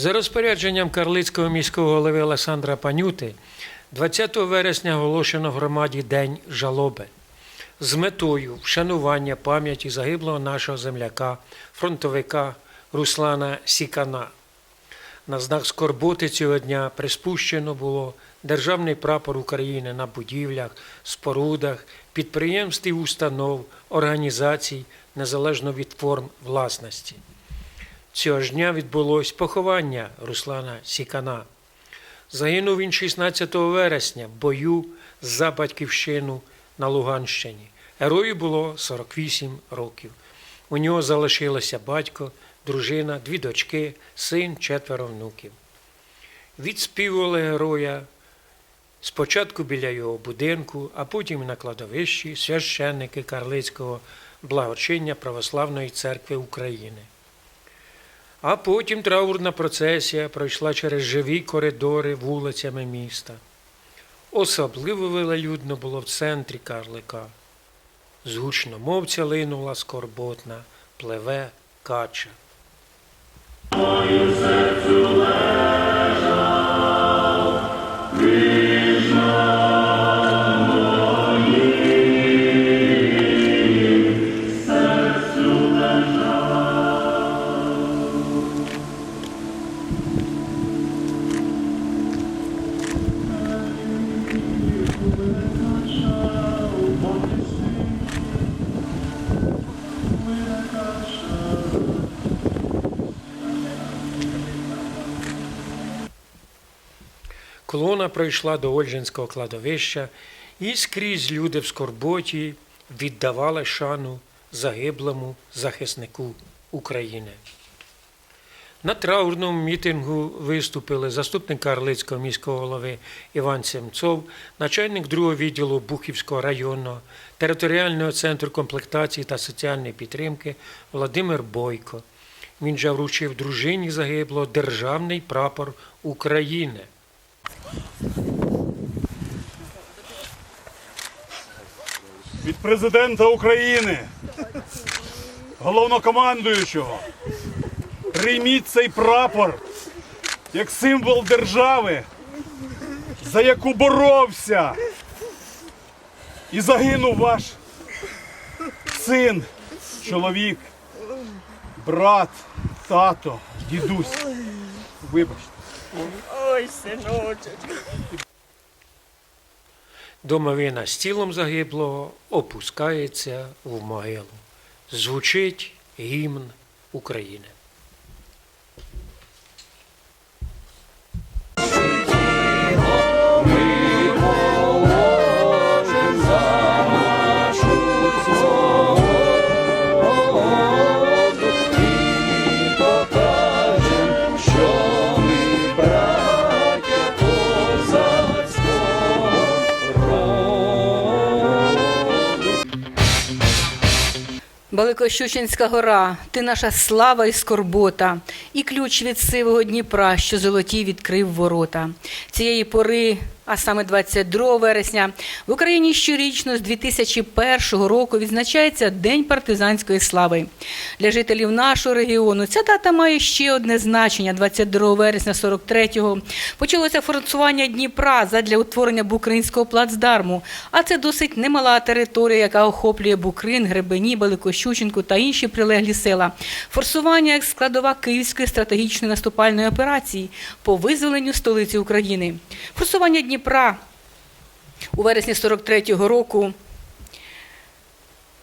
За розпорядженням Карлицького міського голови Олександра Панюти 20 вересня оголошено громаді День жалоби з метою вшанування пам'яті загиблого нашого земляка, фронтовика Руслана Сікана. На знак скорботи цього дня приспущено було державний прапор України на будівлях, спорудах, підприємств і установ, організацій, незалежно від форм власності. Цього ж дня відбулось поховання Руслана Сікана. Загинув він 16 вересня в бою за батьківщину на Луганщині. Герою було 48 років. У нього залишилося батько, дружина, дві дочки, син, четверо внуків. Відспівували героя спочатку біля його будинку, а потім на кладовищі священники Карлицького благочиння Православної церкви України. А потім траурна процесія пройшла через живі коридори вулицями міста. Особливо велелюдно було в центрі Карлика. З гучномовця линула скорботна, пливе кача. Колона пройшла до Ольжинського кладовища, і скрізь люди в скорботі віддавали шану загиблому захиснику України. На траурному мітингу виступили заступник Карлицького міського голови Іван Семцов, начальник другого відділу Бухівського районного територіального центру комплектації та соціальної підтримки Володимир Бойко. Він же вручив дружині загиблого державний прапор України. Від президента України, головнокомандуючого. Прийміть цей прапор як символ держави, за яку боровся і загинув ваш син, чоловік, брат, тато, дідусь. Вибачте. Ой, синочок. Домовина з тілом загиблого опускається в могилу. Звучить гімн України. Великощучинська гора, ти наша слава і скорбота, і ключ від сивого Дніпра, що золоті відкрив ворота. Цієї пори, а саме 22 вересня, в Україні щорічно з 2001 року відзначається День партизанської слави. Для жителів нашого регіону ця дата має ще одне значення. 22 вересня 43-го почалося форсування Дніпра задля утворення Букринського плацдарму. А це досить немала територія, яка охоплює Букрин, Гребені, Великощучинку та інші прилеглі села. Форсування як складова Київської стратегічної наступальної операції по визволенню столиці України. Форсування Дніпра у вересні 43-го року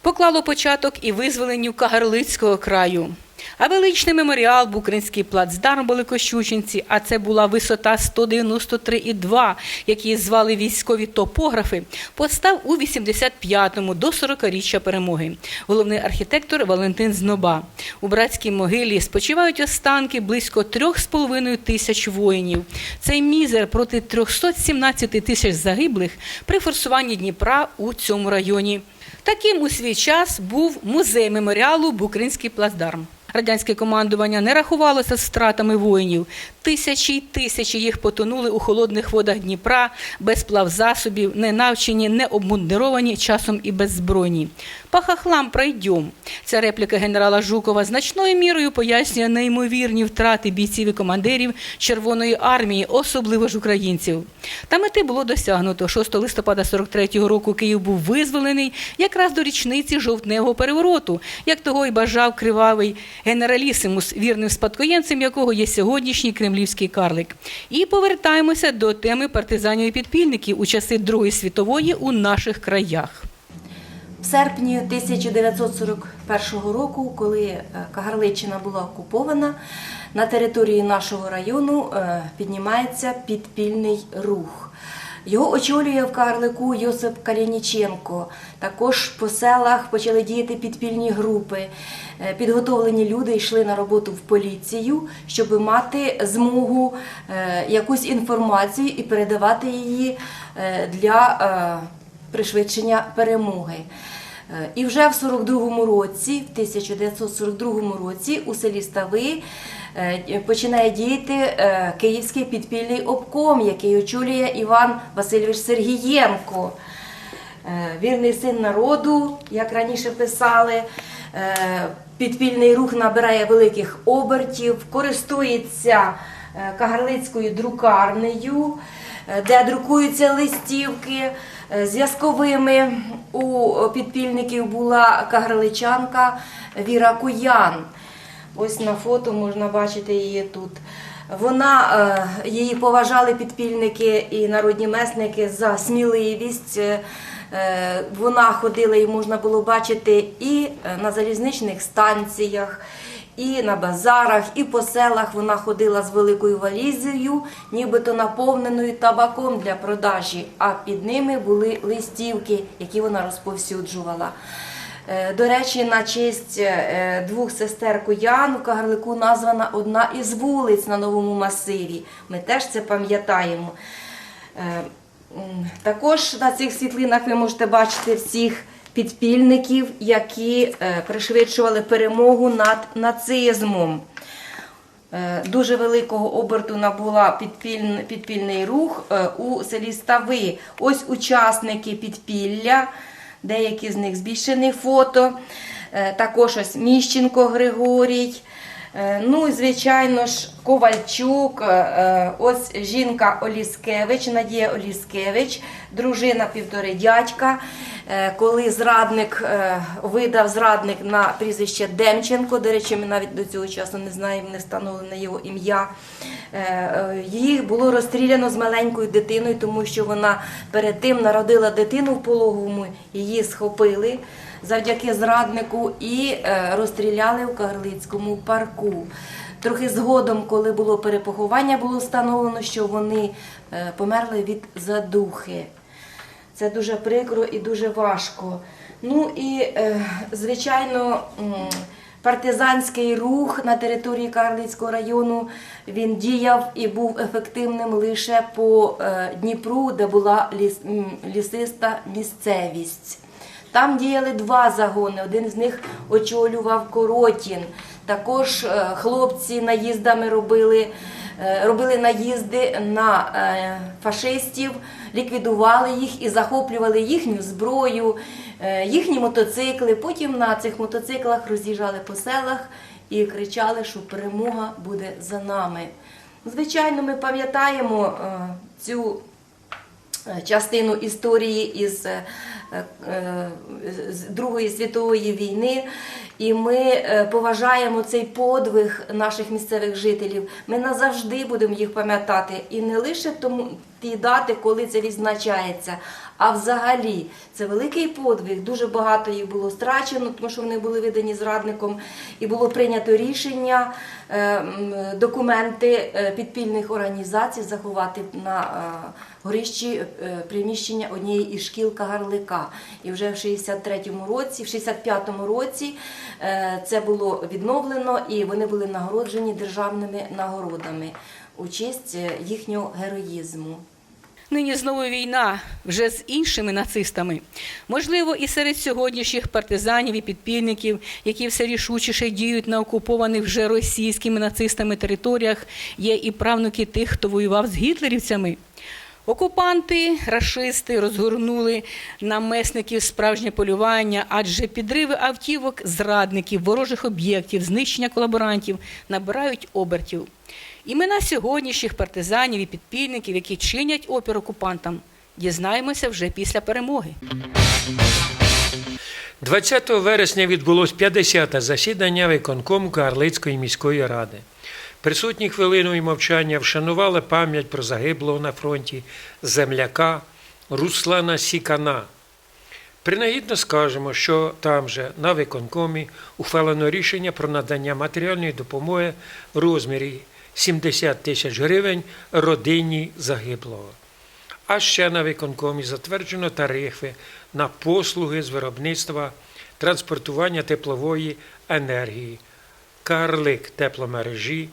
поклало початок і визволенню Кагарлицького краю. А величний меморіал Букринський плацдарм Великощучинці, а це була висота 193,2, які звали військові топографи, постав у 85-му до 40-річчя перемоги. Головний архітектор Валентин Зноба. У братській могилі спочивають останки близько 3,5 тисяч воїнів. Цей мізер проти 317 тисяч загиблих при форсуванні Дніпра у цьому районі. Таким у свій час був музей меморіалу Букринський плацдарм. Радянське командування не рахувалося з втратами воїнів. Тисячі й тисячі їх потонули у холодних водах Дніпра, без плавзасобів, не навчені, не обмундировані, часом і беззбройні. По хахлам пройдем. Ця репліка генерала Жукова значною мірою пояснює неймовірні втрати бійців і командирів Червоної армії, особливо ж українців. Та мети було досягнуто. 6 листопада 43-го року Київ був визволений якраз до річниці жовтневого перевороту, як того й бажав кривавий генералісимус, вірним спадкоємцем якого є сьогоднішній кремлівський карлик. І повертаємося до теми партизанів і підпільників у часи Другої світової у наших краях. В серпні 1941 року, коли е, Кагарличина була окупована, на території нашого району е, піднімається підпільний рух. Його очолює в Карлику Йосип Калініченко. Також по селах почали діяти підпільні групи. Е, Підготовлені люди йшли на роботу в поліцію, щоб мати змогу е, якусь інформацію і передавати її е, для пришвидшення перемоги. Е, І вже в 42-му році, в 1942 році, у селі Стави е, починає діяти е, Київський підпільний обком, який очолює Іван Васильович Сергієнко. Вірний син народу, як раніше писали. Підпільний рух набирає великих обертів, користується кагарлицькою друкарнею, де друкуються листівки зв'язковими. У підпільників була кагарличанка Віра Куян. Ось на фото можна бачити її тут. Вона е, її поважали підпільники і народні месники за сміливість. Е, е, Вона ходила і можна було бачити і е, на залізничних станціях, і на базарах, і по селах вона ходила з великою валізою, нібито наповненою табаком для продажі. А під ними були листівки, які вона розповсюджувала. Е, До речі, на честь е, двох сестер Куян у Кагарлику названа одна із вулиць на новому масиві. Ми теж це пам'ятаємо. Е, Також на цих світлинах ви можете бачити всіх підпільників, які е, пришвидшували перемогу над нацизмом. Е, Дуже великого оберту набула підпільн- підпільний рух е, у селі Стави. Ось учасники підпілля, деякі з них збільшені фото. Також ось Міщенко Григорій. Ну і звичайно ж Ковальчук, ось жінка Оліскевич, Надія Оліскевич, дружина півтори дядька. Е, Коли зрадник е, видав зрадник на прізвище Демченко, до речі, ми навіть до цього часу не знаємо, не встановлене його ім'я. Е, Їх було розстріляно з маленькою дитиною, тому що вона перед тим народила дитину в пологовому, її схопили завдяки зраднику і розстріляли в Кагарлицькому парку. Трохи згодом, коли було перепоховання, було встановлено, що вони померли від задухи. Це дуже прикро і дуже важко. Ну і, е, звичайно, партизанський рух на території Карлицького району він діяв і був ефективним лише по е, Дніпру, де була ліс, лісиста місцевість. Там діяли два загони. Один з них очолював Коротін. Також е, хлопці наїздами робили, робили наїзди на е, фашистів, ліквідували їх і захоплювали їхню зброю, е, їхні мотоцикли. Потім на цих мотоциклах роз'їжджали по селах і кричали, що перемога буде за нами. Звичайно, ми пам'ятаємо е, цю е, частину історії із е, е, Другої світової війни, і ми е, поважаємо цей подвиг наших місцевих жителів. Ми назавжди будемо їх пам'ятати, і не лише тому ті дати, коли це відзначається. А взагалі це великий подвиг. Дуже багато їх було страчено, тому що вони були видані зрадником, і було прийнято рішення е, документи е, підпільних організацій заховати на е, горищі е, приміщення однієї із шкіл Кагарлика. І вже в 63-му році, в 65-му році е, це було відновлено, і вони були нагороджені державними нагородами у честь е, їхнього героїзму. нині знову війна вже з іншими нацистами. Можливо, і серед сьогоднішніх партизанів і підпільників, які все рішучіше діють на окупованих вже російськими нацистами територіях, є і правнуки тих, хто воював з гітлерівцями. Окупанти, рашисти розгорнули на месників справжнє полювання, адже підриви автівок, зрадників, ворожих об'єктів, знищення колаборантів набирають обертів. Імена сьогоднішніх партизанів і підпільників, які чинять опір окупантам, дізнаємося вже після перемоги. 20 вересня відбулось 50-те засідання виконкому Карлицької міської ради. Присутні хвилиною мовчання вшанували пам'ять про загиблого на фронті земляка Руслана Сікана. Принагідно скажемо, що там же на виконкомі ухвалено рішення про надання матеріальної допомоги в розмірі 70 тисяч гривень родині загиблого. А ще на виконкомі затверджено тарифи на послуги з виробництва транспортування теплової енергії, карлик тепломережі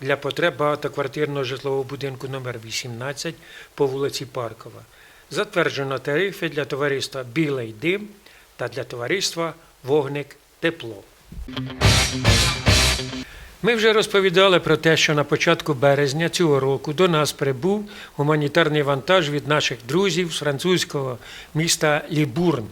для потреб багатоквартирного житлового будинку номер 18 по вулиці Паркова. Затверджено тарифи для товариства Білий дим та для товариства Вогник Тепло. Ми вже розповідали про те, що на початку березня цього року до нас прибув гуманітарний вантаж від наших друзів з французького міста Лібурн.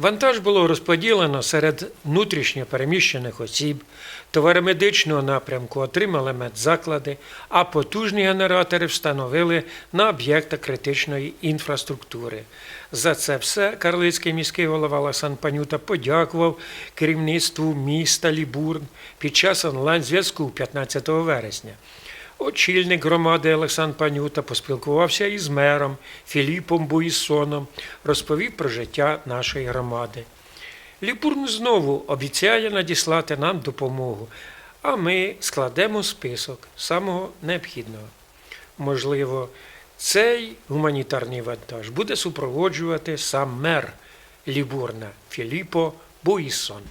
Вантаж було розподілено серед внутрішньо переміщених осіб, товари медичного напрямку отримали медзаклади, а потужні генератори встановили на об'єктах критичної інфраструктури. За це все Карлицький міський голова Олександр Панюта подякував керівництву міста Лібурн під час онлайн-зв'язку 15 вересня. Очільник громади Олександр Панюта поспілкувався із мером Філіпом Буїсоном, розповів про життя нашої громади. Ліпурн знову обіцяє надіслати нам допомогу, а ми складемо список самого необхідного. Можливо, цей гуманітарний вантаж буде супроводжувати сам мер Лібурна Філіпо Буїсон.